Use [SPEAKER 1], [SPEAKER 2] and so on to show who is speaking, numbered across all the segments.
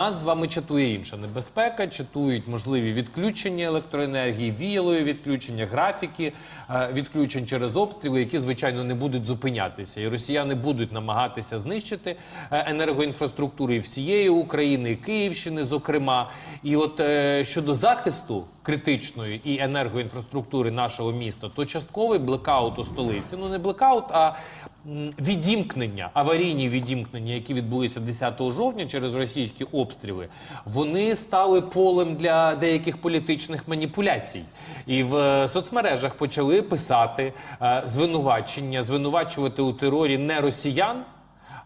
[SPEAKER 1] Нас з вами чатує інша небезпека, чатують можливі відключення електроенергії, віялові відключення, графіки е, відключень через обстріли, які звичайно не будуть зупинятися. І росіяни будуть намагатися знищити енергоінфраструктури енергоінфраструктуру і всієї України, Київщини, зокрема. І от е, щодо захисту критичної і енергоінфраструктури нашого міста, то частковий блекаут у столиці. Ну не блекаут, а відімкнення, аварійні відімкнення, які відбулися 10 жовтня через російські обстріли, вони стали полем для деяких політичних маніпуляцій. І в е, соцмережах почали писати е, звинувачення, звинувачувати у терорі не росіян.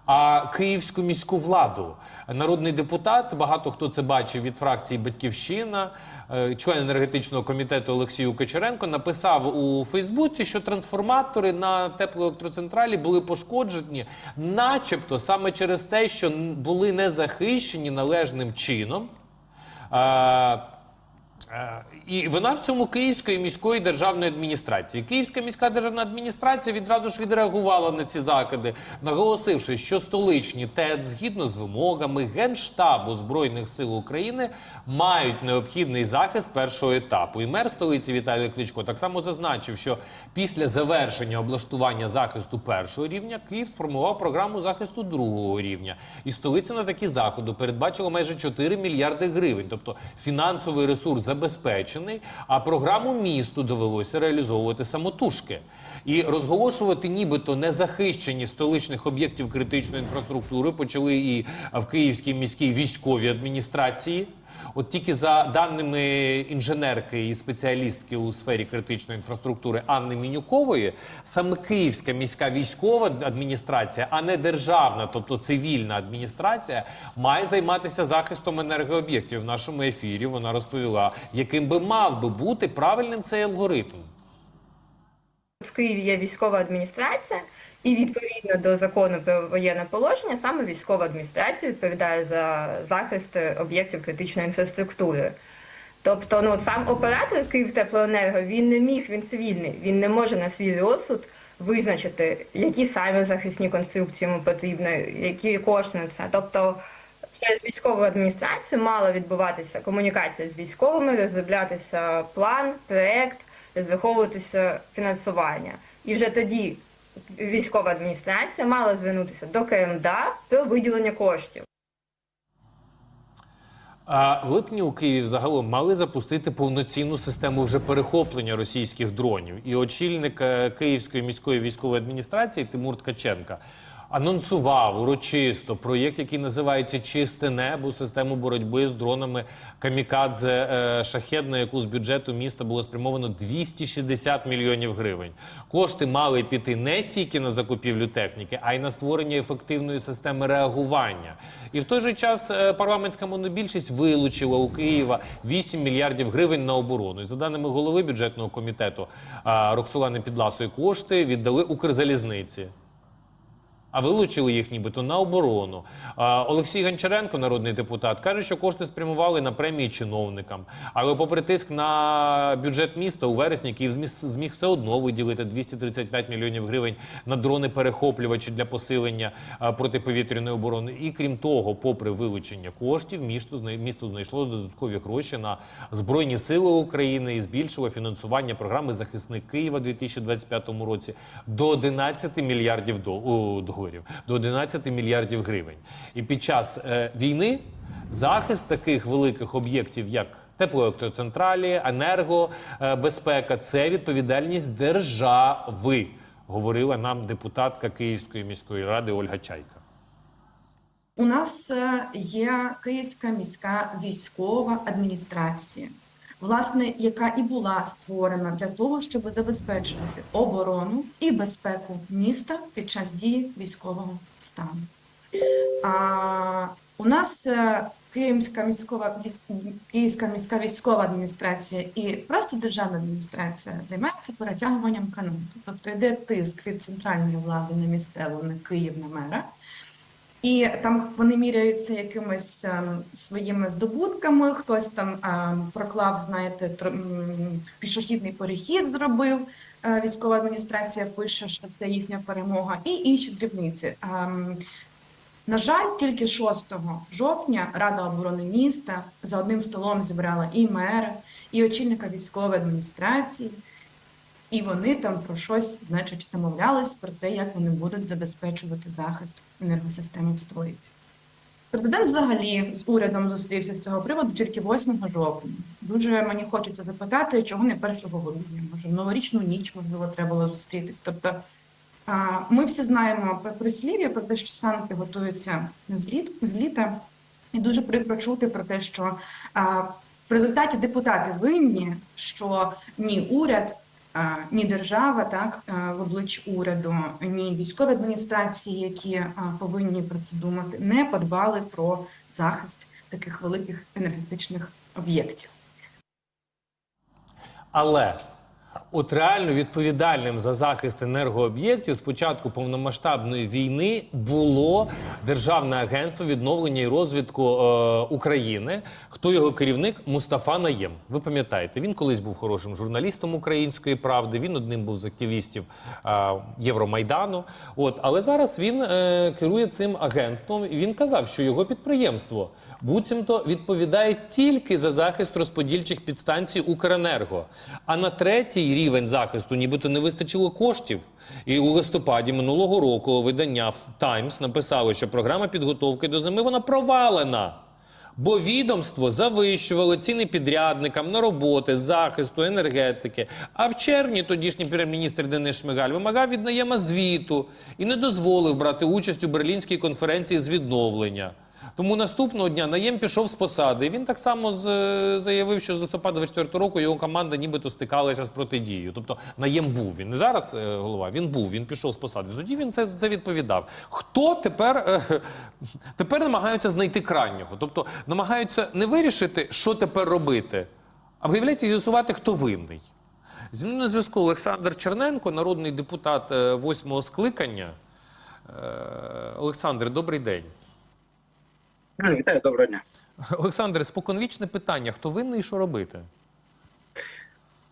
[SPEAKER 1] А київську міську владу народний депутат, багато хто це бачив від фракції Батьківщина, е, член енергетичного комітету Олексій Кочеренко написав у Фейсбуці, що трансформатори на теплоелектроцентралі були пошкоджені, начебто саме через те, що були не захищені належним чином. І вона в цьому Київської міської державної адміністрації. Київська міська державна адміністрація відразу ж відреагувала на ці закиди, наголосивши, що столичні ТЕЦ згідно з вимогами Генштабу Збройних сил України мають необхідний захист першого етапу. І мер столиці Віталій Кличко так само зазначив, що після завершення облаштування захисту першого рівня Київ сформував програму захисту другого рівня. І столиця на такі заходи передбачила майже 4 мільярди гривень. Тобто фінансовий ресурс забезпечений, а програму місту довелося реалізовувати самотужки і розголошувати, нібито незахищені столичних об'єктів критичної інфраструктури почали і в Київській міській військовій адміністрації. От тільки за даними інженерки і спеціалістки у сфері критичної інфраструктури Анни Мінюкової, саме Київська міська військова адміністрація, а не державна, тобто цивільна адміністрація, має займатися захистом енергооб'єктів. В нашому ефірі вона розповіла, яким би мав би бути правильним цей алгоритм.
[SPEAKER 2] В Києві є військова адміністрація, і відповідно до закону про воєнне положення, саме військова адміністрація відповідає за захист об'єктів критичної інфраструктури. Тобто, ну сам оператор Київтеплоенерго він не міг, він цивільний, він не може на свій розсуд визначити, які саме захисні конструкції йому потрібні, які кошти на це. Тобто через військову адміністрацію мала відбуватися комунікація з військовими, розроблятися план, проект, розраховуватися фінансування. І вже тоді військова адміністрація мала звернутися до КМДА про виділення коштів.
[SPEAKER 1] А в липні у Києві загалом мали запустити повноцінну систему вже перехоплення російських дронів. І очільник е, Київської міської військової адміністрації Тимур Ткаченка анонсував урочисто проєкт, який називається Чисте небо, систему боротьби з дронами Камікадзе е, Шахед, на яку з бюджету міста було спрямовано 260 мільйонів гривень. Кошти мали піти не тільки на закупівлю техніки, а й на створення ефективної системи реагування. І в той же час е, парламентська монобільшість вилучила у Києва 8 мільярдів гривень на оборону. І за даними голови бюджетного комітету а, Роксолани Підласої, кошти віддали Укрзалізниці. А вилучили їх нібито на оборону. Олексій Гончаренко, народний депутат, каже, що кошти спрямували на премії чиновникам. Але попри тиск на бюджет міста у вересні Київ зміг, все одно виділити 235 мільйонів гривень на дрони-перехоплювачі для посилення протиповітряної оборони. І крім того, попри вилучення коштів, місто, знай- знайшло додаткові гроші на Збройні сили України і збільшило фінансування програми Захисник Києва у 2025 році до 11 мільярдів до, о, до 11 мільярдів гривень. І під час е, війни захист таких великих об'єктів, як теплоелектроцентралі, енергобезпека, це відповідальність держави, говорила нам депутатка Київської міської ради Ольга Чайка.
[SPEAKER 3] У нас е, є Київська міська військова адміністрація, власне, яка і була створена для того, щоб забезпечувати оборону і безпеку міста під час дії військового стану. А у нас е, Київська міськова Київська міська військова адміністрація і просто державна адміністрація займається перетягуванням канату. Тобто йде тиск від центральної влади на місцеву, на Київ, на мера. І там вони міряються якимись ем, своїми здобутками. Хтось там ем, проклав, знаєте, пішохідний перехід зробив. Е, Військова адміністрація пише, що це їхня перемога, і інші дрібниці. Ем, На жаль, тільки 6 жовтня Рада оборони міста за одним столом зібрала і мера, і очільника військової адміністрації, і вони там про щось, значить, домовлялись про те, як вони будуть забезпечувати захист енергосистеми в столиці. Президент взагалі з урядом зустрівся з цього приводу тільки 8 жовтня. Дуже мені хочеться запитати, чого не 1 грудня, може, в новорічну ніч, можливо, треба було зустрітись. Тобто ми всі знаємо про прислів'я про те, що санки готуються з, літ, з літа, і дуже прикро чути про те, що в результаті депутати винні, що ні уряд, ні держава, так в обличчі уряду, ні військові адміністрації, які повинні про це думати, не подбали про захист таких великих енергетичних об'єктів.
[SPEAKER 1] Але от реально відповідальним за захист енергооб'єктів з початку повномасштабної війни було Державне агентство відновлення і розвитку е, України. Хто його керівник? Мустафа Наєм. Ви пам'ятаєте, він колись був хорошим журналістом української правди. Він одним був з активістів е, Євромайдану. От, але зараз він е, керує цим агентством. І він казав, що його підприємство буцімто відповідає тільки за захист розподільчих підстанцій Укренерго. А на третій рівень захисту нібито не вистачило коштів. І у листопаді минулого року видання Times написало, що програма підготовки до зими вона провалена. Бо відомство завищувало ціни підрядникам на роботи захисту енергетики. А в червні тодішній прем'єр-міністр Денис Шмигаль вимагав від наєма звіту і не дозволив брати участь у берлінській конференції з відновлення. Тому наступного дня наєм пішов з посади. Він так само з, заявив, що з листопада 24 року його команда нібито стикалася з протидією. Тобто наєм був. Він не зараз е, голова, він був, він пішов з посади. Тоді він це, це відповідав. Хто тепер, е, тепер намагаються знайти крайнього? Тобто намагаються не вирішити, що тепер робити, а виявляється з'ясувати, хто винний. Зі мною на зв'язку Олександр Черненко, народний депутат е, восьмого скликання. Е, Олександр, добрий день.
[SPEAKER 4] Ну, Вітаю, доброго дня.
[SPEAKER 1] Олександр, споконвічне питання: хто винний і що робити?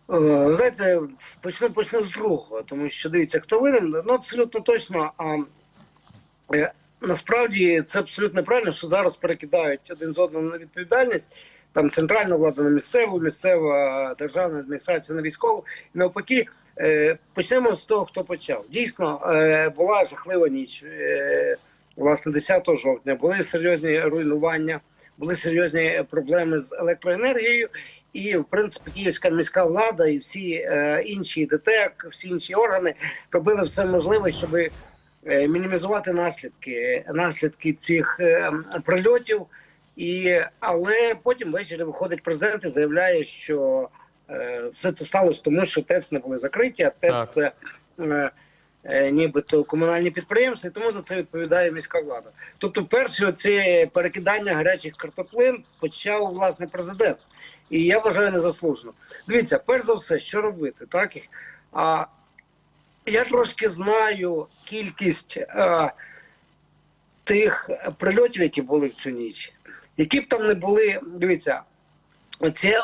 [SPEAKER 4] Е, Ви знаєте, почну, почну з другого, тому що дивіться, хто винен, ну абсолютно точно. А, е, насправді це абсолютно правильно, що зараз перекидають один з одного на відповідальність. Там центральна влада на місцеву, місцева державна адміністрація на військову. І навпаки, е, почнемо з того, хто почав. Дійсно, була жахлива ніч. Е, власне, 10 жовтня були серйозні руйнування, були серйозні проблеми з електроенергією. І, в принципі, київська міська влада і всі е, інші ДТЕК, всі інші органи робили все можливе, щоб е, мінімізувати наслідки, наслідки цих е, прильотів. І, але потім ввечері виходить президент і заявляє, що е, все це сталося тому, що ТЕЦ не були закриті, а ТЕЦ це е, е, нібито комунальні підприємства, і тому за це відповідає міська влада. Тобто, перше оце перекидання гарячих картоплин почав власне президент. І я вважаю незаслужено. Дивіться, перш за все, що робити, так а я трошки знаю кількість а, тих прильотів, які були в цю ніч. Які б там не були, дивіться, оці, е,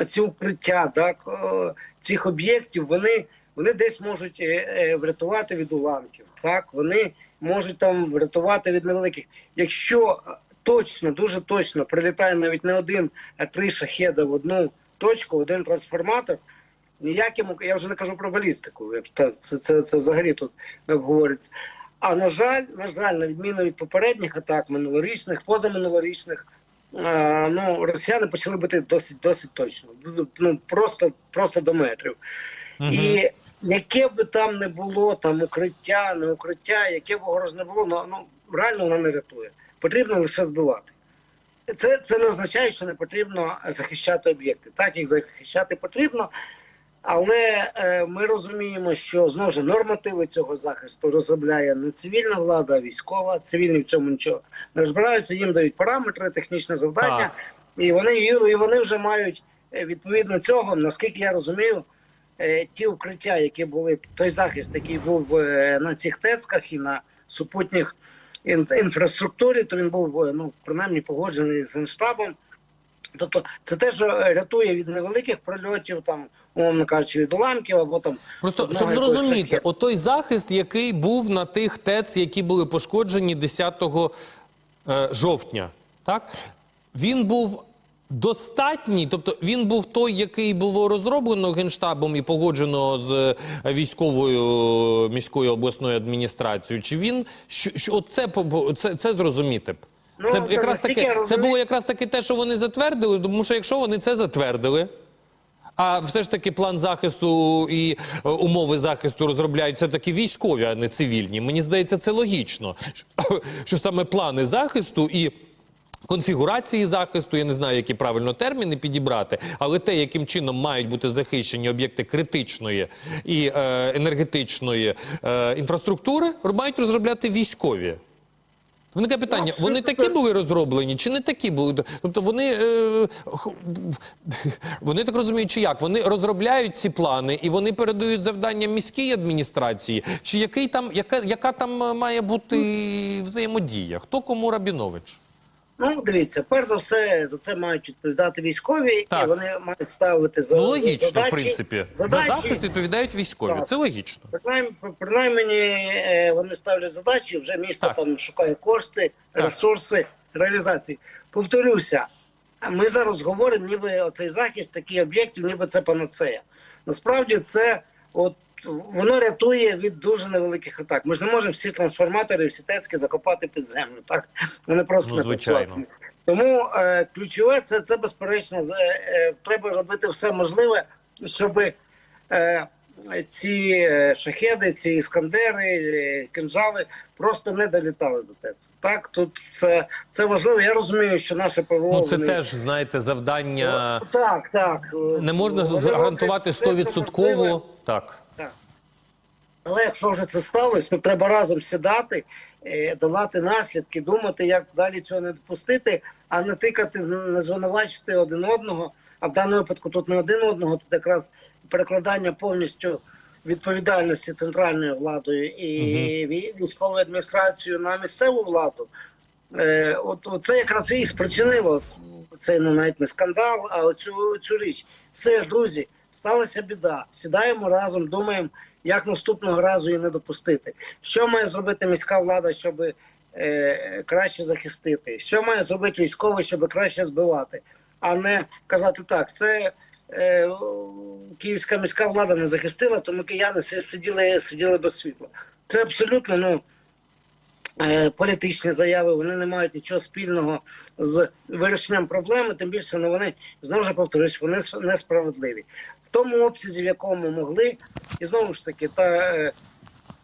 [SPEAKER 4] е, ці укриття, так, е, цих об'єктів, вони, вони десь можуть е, е, врятувати від уламків. Так, вони можуть там врятувати від невеликих. Якщо точно, дуже точно прилітає навіть не один, а три шахеда в одну точку, один трансформатор. Ніяким я вже не кажу про балістику. Це, це, це, це взагалі тут не обговорюється. А на жаль, на жаль, на відміну від попередніх атак минулорічних, позаминулорічних, е, ну росіяни почали бити досить досить точно. Ну просто просто до метрів. І яке би там не було там укриття, не укриття, яке б огорож не було, ну, ну реально вона не рятує. Потрібно лише збивати. Це, це не означає, що не потрібно захищати об'єкти. Так їх захищати потрібно. Але е, ми розуміємо, що знову ж нормативи цього захисту розробляє не цивільна влада, а військова. Цивільні в цьому нічого не розбираються. Їм дають параметри, технічне завдання,
[SPEAKER 1] Так.
[SPEAKER 4] і вони і вони вже мають е, відповідно цього, наскільки я розумію, ті укриття, які були той захист, який був е, на цих тецках і на супутніх інфраструктурі, то він був е, ну принаймні погоджений з генштабом. Тобто це те, що рятує від невеликих прильотів, там умовно кажучи, від уламків або там
[SPEAKER 1] Просто щоб зрозуміти, отой захист, який був на тих ТЕЦ, які були пошкоджені 10 е, жовтня, так він був. Достатній, тобто він був той, який було розроблено генштабом і погоджено з військовою міською обласною адміністрацією. Чи він що, що це, це, це зрозуміти б?
[SPEAKER 4] Ну,
[SPEAKER 1] це якраз
[SPEAKER 4] я
[SPEAKER 1] це було якраз таки те, що вони затвердили. Тому що якщо вони це затвердили, а все ж таки план захисту і е, умови захисту розробляють все таки військові, а не цивільні. Мені здається, це логічно, що саме плани захисту і. Конфігурації захисту, я не знаю, які правильно терміни підібрати, але те, яким чином мають бути захищені об'єкти критичної і е, енергетичної е, інфраструктури, мають розробляти військові. Виникає питання:
[SPEAKER 4] Ну,
[SPEAKER 1] вони такі були розроблені, чи не такі були? Тобто вони, е, вони так розуміють, чи як? Вони розробляють ці плани і вони передають завдання міській адміністрації. Чи який там, яка, яка там має бути взаємодія? Хто кому Рабінович?
[SPEAKER 4] Ну, дивіться, перш за все за це мають відповідати військові,
[SPEAKER 1] Так.
[SPEAKER 4] і вони мають ставити за
[SPEAKER 1] Ну,
[SPEAKER 4] за
[SPEAKER 1] логічно,
[SPEAKER 4] задачі,
[SPEAKER 1] в принципі.
[SPEAKER 4] задачі,
[SPEAKER 1] За захист відповідають військові.
[SPEAKER 4] Так.
[SPEAKER 1] Це логічно.
[SPEAKER 4] Принаймні, принаймні е, вони ставлять задачі, вже місто
[SPEAKER 1] Так.
[SPEAKER 4] там шукає кошти,
[SPEAKER 1] Так.
[SPEAKER 4] ресурси реалізації. Повторюся, ми зараз говоримо, ніби оцей захист таких об'єктів, ніби це панацея. Насправді це от воно рятує від дуже невеликих атак. Ми ж не можемо всі трансформатори, всі тецьки закопати під землю. Так вони просто
[SPEAKER 1] Ну,
[SPEAKER 4] не працюють. Тому е, ключове це, це безперечно з- е, треба робити все можливе, щоб е, ці е, шахеди, ці іскандери, е, кинжали просто не долітали до ТЕЦ. Так, тут це, це важливо. Я розумію, що наше ПВО...
[SPEAKER 1] Ну, це
[SPEAKER 4] вони-
[SPEAKER 1] теж, знаєте, завдання
[SPEAKER 4] Так, так.
[SPEAKER 1] не можна
[SPEAKER 4] Вони
[SPEAKER 1] гарантувати стовідсотково. Так.
[SPEAKER 4] Так. Але якщо вже це сталося, то треба разом сідати, е, долати наслідки, думати, як далі цього не допустити, а не тикати, не звинувачити один одного. А в даному випадку тут не один одного, тут якраз перекладання повністю відповідальності центральною владою і вій- військовою адміністрацією на місцеву владу. Е, от, от це якраз і спричинило цей ну навіть не скандал, а оцю цю річ. Все, друзі, сталася біда. Сідаємо разом, думаємо, як наступного разу її не допустити. Що має зробити міська влада, щоб е, краще захистити? Що має зробити військовий, щоб краще збивати, а не казати так, це. Е, Київська міська влада не захистила, тому кияни сиділи, сиділи без світла. Це абсолютно ну, е, політичні заяви, вони не мають нічого спільного з вирішенням проблеми, тим більше ну, вони знову ж повторюсь, вони несправедливі. В тому обсязі, в якому могли, і знову ж таки, та е,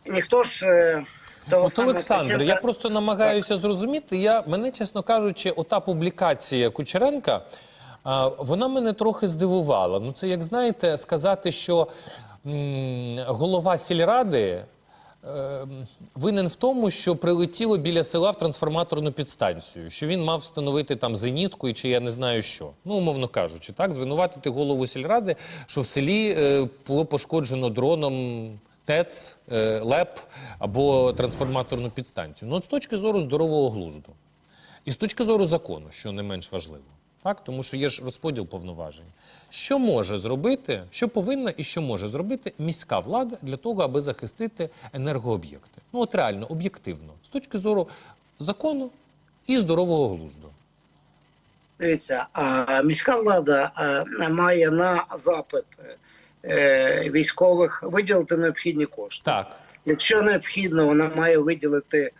[SPEAKER 4] ніхто ж
[SPEAKER 1] От Олександр, я просто намагаюся зрозуміти. Я мене, чесно кажучи, ота публікація Кучеренка, вона мене трохи здивувала. Ну, це як знаєте, сказати, що голова сільради. е, Винен в тому, що прилетіло біля села в трансформаторну підстанцію, що він мав встановити там зенітку і чи я не знаю що. Ну, умовно кажучи, так звинуватити голову сільради, що в селі е, було пошкоджено дроном ТЕЦ, е, ЛЕП або трансформаторну підстанцію. Ну, от з точки зору здорового глузду. І з точки зору закону, що не менш важливо. Так, тому що є ж розподіл повноважень. Що може зробити, що повинна і що може зробити міська влада для того, аби захистити енергооб'єкти? Ну, от реально, об'єктивно, з точки зору закону і здорового глузду.
[SPEAKER 4] Дивіться, а міська влада має на запит е, військових виділити необхідні кошти.
[SPEAKER 1] Так,
[SPEAKER 4] Якщо необхідно, вона має виділити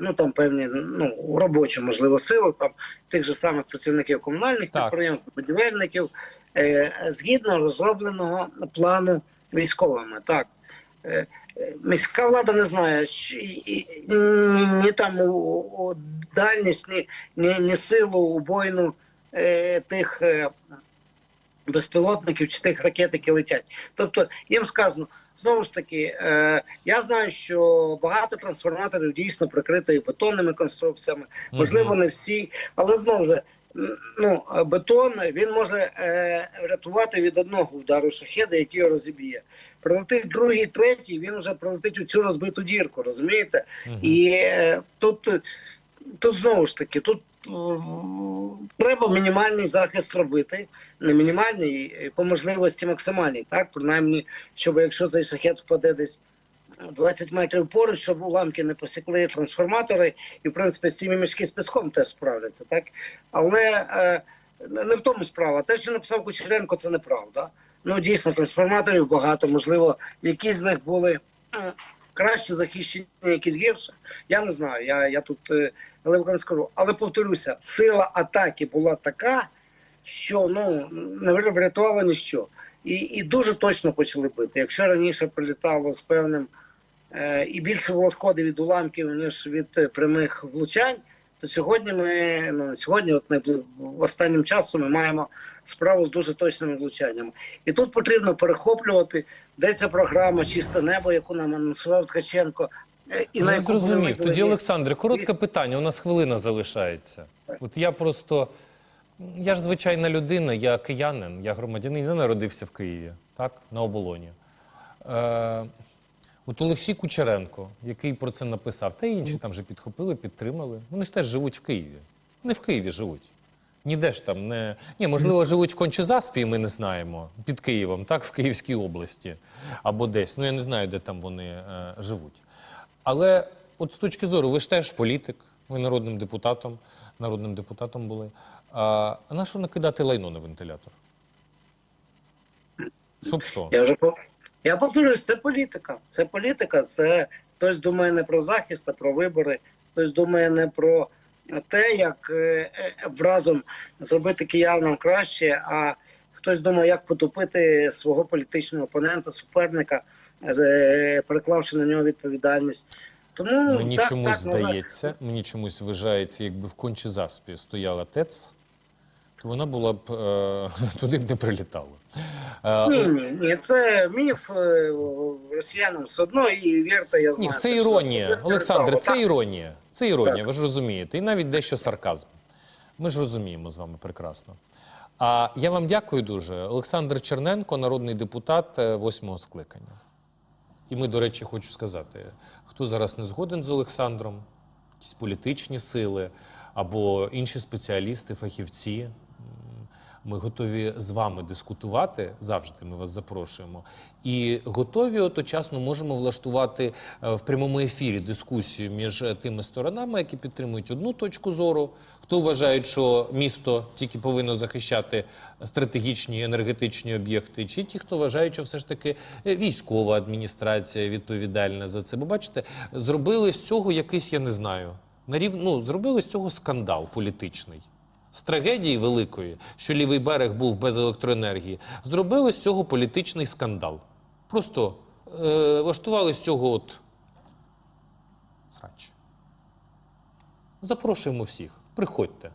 [SPEAKER 4] ну там певні ну робочу, можливо, силу там тих же самих працівників комунальних
[SPEAKER 1] Так.
[SPEAKER 4] підприємств, будівельників е, згідно розробленого плану військовими. Так Е, е, міська влада не знає що, і, і, ні там у, у дальність, ні, ні, ні силу убойну е, тих. Е, безпілотників чи тих ракет, які летять. Тобто їм сказано, знову ж таки, е, я знаю, що багато трансформаторів дійсно прикрито бетонними конструкціями, можливо, не всі, але знову ж. Ну, бетон він може е, врятувати від одного удару шахеда, який його розіб'є. Прилетить другий, третій, він вже прилетить у цю розбиту дірку, розумієте? І е, тут, тут знову ж таки, тут треба мінімальний захист робити, не мінімальний, по можливості максимальний, так принаймні, щоб якщо цей шахет впаде десь 20 метрів поруч, щоб уламки не посікли трансформатори, і в принципі з цими мішки з піском теж справляться, так але е, не в тому справа. Те, що написав Кучеренко, це неправда. Ну дійсно, трансформаторів багато, можливо, якісь з них були краще захищені, якісь гірше. Я не знаю. Я, я тут е, легко не скажу. Але повторюся, сила атаки була така, що ну не врятувало ніщо. І, і дуже точно почали бити. Якщо раніше прилітало з певним е, і більше було шкоди від уламків, ніж від е, прямих влучань, то сьогодні ми ну сьогодні, от найбли- останнім часом ми маємо справу з дуже точними влучаннями. І тут потрібно перехоплювати, де ця програма Чисте небо, яку нам анонсував Ткаченко. е, І
[SPEAKER 1] Я зрозумів. Тоді, Олександре, коротке питання. У нас хвилина залишається. От я просто. Я ж звичайна людина, я киянин, я громадянин, я народився в Києві, так, на оболоні. Е, от Олексій Кучеренко, який про це написав, та інші там вже підхопили, підтримали. Вони ж теж живуть в Києві. Вони в Києві живуть. Ніде ж там не. Ні, можливо, живуть в Кончезаспі, ми не знаємо, під Києвом, так, в Київській області або десь. Ну, я не знаю, де там вони е, живуть. Але от з точки зору, ви ж теж політик, ви народним депутатом, народним депутатом були. А, а на що накидати лайно на вентилятор? Щоб що?
[SPEAKER 4] Я вже я повторюсь, це політика. Це політика. Це хтось думає не про захист, а про вибори. Хтось думає не про те, як е, е, разом зробити киянам краще, а хтось думає, як потопити свого політичного опонента, суперника, е, переклавши на нього відповідальність. Тому
[SPEAKER 1] Мені
[SPEAKER 4] так,
[SPEAKER 1] чомусь
[SPEAKER 4] так,
[SPEAKER 1] здається, мені чомусь вважається, якби в Кончезаспі стояла ТЕЦ, вона була б е, туди б не прилітала. Е,
[SPEAKER 4] Ні, ні, ні, це міф е, росіянам все одно і вірте, я знаю.
[SPEAKER 1] Ні, це іронія.
[SPEAKER 4] так.
[SPEAKER 1] це іронія. Це іронія,
[SPEAKER 4] Так.
[SPEAKER 1] ви ж розумієте. І навіть дещо сарказм. Ми ж розуміємо з вами прекрасно. А я вам дякую дуже. Олександр Черненко, народний депутат е, восьмого скликання. І ми, до речі, хочу сказати, хто зараз не згоден з Олександром, якісь політичні сили або інші спеціалісти, фахівці. Ми готові з вами дискутувати завжди. Ми вас запрошуємо. І готові одночасно можемо влаштувати е, в прямому ефірі дискусію між е, тими сторонами, які підтримують одну точку зору. Хто вважає, що місто тільки повинно захищати стратегічні енергетичні об'єкти, чи ті, хто вважає, що все ж таки е, військова адміністрація відповідальна за це. Бо бачите, зробили з цього якийсь, я не знаю, на рів... ну, зробили з цього скандал політичний. З трагедії великої, що лівий берег був без електроенергії, зробили з цього політичний скандал. Просто е, влаштували з цього от срач. Запрошуємо всіх. Приходьте.